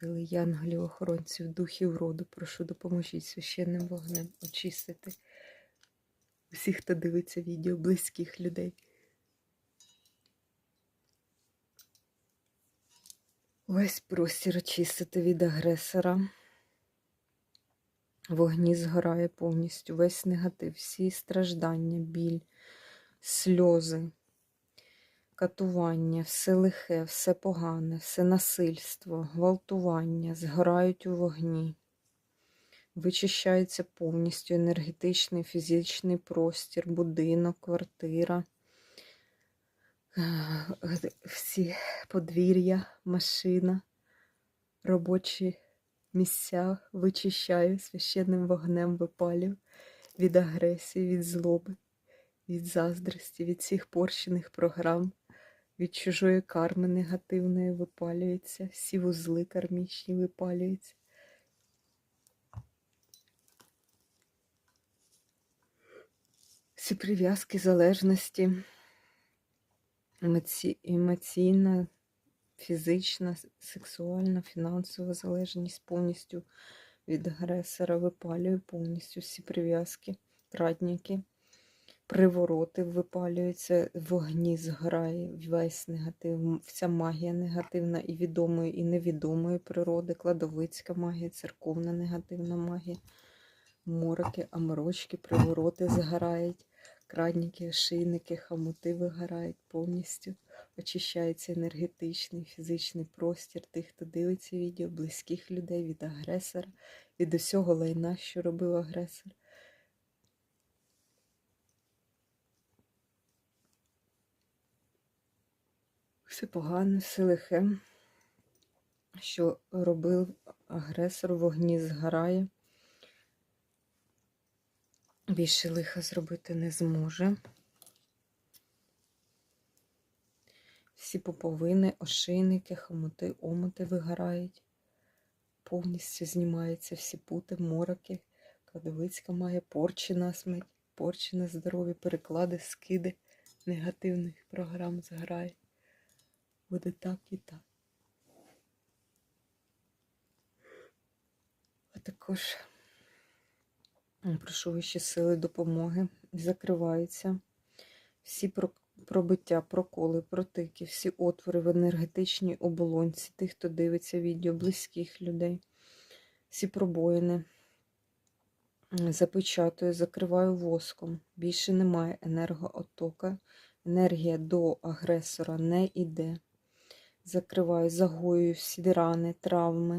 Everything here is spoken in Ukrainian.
Сили янголів, охоронців, духів роду, прошу допоможіть священним вогнем очистити усіх, хто дивиться відео, близьких людей. Весь простір очистити від агресора. Вогні згорає повністю, весь негатив, всі страждання, біль, сльози, катування, все лихе, все погане, все насильство, гвалтування згорають у вогні. Вичищається повністю енергетичний, фізичний простір, будинок, квартира, всі подвір'я, машина, робочі місця. Вичищаю священним вогнем випалю від агресії, від злоби, від заздрості, від всіх порщених програм, від чужої карми негативної випалюється, всі вузли кармічні випалюються. Всі прив'язки, залежності, емоці... емоційна, фізична, сексуальна, фінансова залежність повністю від агресора випалюю повністю всі прив'язки, традніки, привороти випалюються, вогні зграє, весь негатив, вся магія негативна і відомої, і невідомої природи, кладовицька магія, церковна негативна магія, мороки, аморочки, привороти згорають, крадніки, шийники, хамути вигорають повністю очищається енергетичний, фізичний простір тих, хто дивиться відео, близьких людей від агресора, від усього лайна, що робив агресор. Все погане, все лихе, що робив агресор, вогні згорає. Більше лиха зробити не зможе. Всі поповини, ошийники, хомути, омути вигорають. Повністю знімаються всі пути, мороки. Кладовицька має порчі на смерть, порчі на здоров'я, переклади, скиди негативних програм зграє. Буде так і так. А також прошу вищі сили допомоги. Закриваються всі пробиття, проколи, протики, всі отвори в енергетичній оболонці, тих, хто дивиться відео, близьких людей, всі пробоїни. Запечатую, закриваю воском. Більше немає енергоотока. Енергія до агресора не йде. Закриваю, загоюю всі рани, травми.